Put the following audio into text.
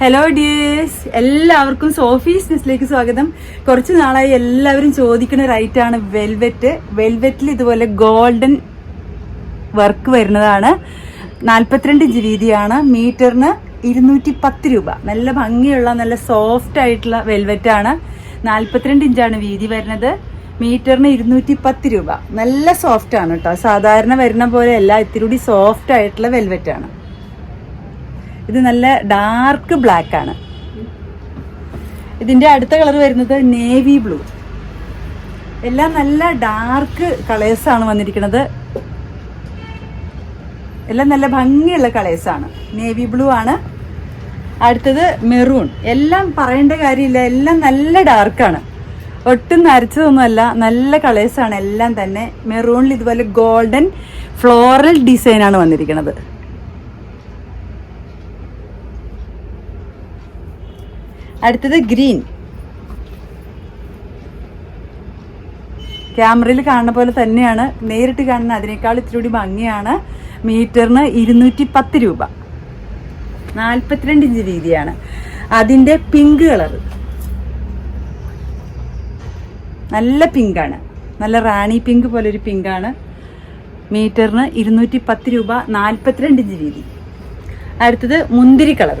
Hello dears എല്ലാവർക്കും Sophie's ന്യൂസിലേക്ക് സ്വാഗതം. കുറച്ച് നാളായി എല്ലാവരും ചോദിക്കുന്ന റൈറ്റ് ആണ് വെൽവെറ്റ് വെൽവെറ്റിൽ ഇതുപോലെ ഗോൾഡൻ വർക്ക് വരുന്നതാണ്. നാൽപ്പത്തിരണ്ട് ഇഞ്ച് വീതിയാണ് മീറ്ററിന് ഇരുന്നൂറ്റി പത്ത് രൂപ. നല്ല ഭംഗിയുള്ള നല്ല സോഫ്റ്റ് ആയിട്ടുള്ള വെൽവെറ്റ് ആണ്. നാൽപ്പത്തിരണ്ട് ഇഞ്ചാണ് വീതി വരുന്നത്. മീറ്ററിന് ഇരുന്നൂറ്റി പത്ത് രൂപ. നല്ല സോഫ്റ്റ് ആണ് കേട്ടോ സാധാരണ വരുന്ന പോലെയല്ല ഇത്തിരി കൂടി സോഫ്റ്റ് ആയിട്ടുള്ള വെൽവെറ്റ് ആണ്. ഇത് നല്ല ഡാർക്ക് ബ്ലാക്ക് ആണ്. ഇതിന്റെ അടുത്ത കളർ വരുന്നത് നേവി ബ്ലൂ എല്ലാം നല്ല ഡാർക്ക് കളേഴ്സ് ആണ് വന്നിരിക്കുന്നത്. എല്ലാം നല്ല ഭംഗിയുള്ള കളേഴ്സ് ആണ്. നേവി ബ്ലൂ ആണ്. അടുത്തത് മെറൂൺ എല്ലാം പറയേണ്ട കാര്യമില്ല. എല്ലാം നല്ല ഡാർക്കാണ് ഒട്ടും നരച്ചതൊന്നുമല്ല. നല്ല കളേഴ്സ് ആണ് എല്ലാം തന്നെ. മെറൂണിൽ ഇതുപോലെ ഗോൾഡൻ ഫ്ലോറൽ ഡിസൈനാണ് വന്നിരിക്കുന്നത്. അടുത്തത് ഗ്രീൻ. ക്യാമറയിൽ കാണുന്ന പോലെ തന്നെയാണ്. നേരിട്ട് കാണുന്ന അതിനേക്കാൾ ഇത്തിരി ഭംഗിയാണ്. മീറ്ററിന് ഇരുന്നൂറ്റി പത്ത് രൂപ. നാൽപ്പത്തിരണ്ട് ഇഞ്ച് വീതിയാണ് അതിന്റെ പിങ്ക് കളർ. നല്ല പിങ്കാണ്. നല്ല റാണി പിങ്ക് പോലെ ഒരു പിങ്കാണ്. മീറ്ററിന് ഇരുന്നൂറ്റി പത്ത് രൂപ നാൽപ്പത്തിരണ്ട് ഇഞ്ച് വീതി അടുത്തത് മുന്തിരി കളർ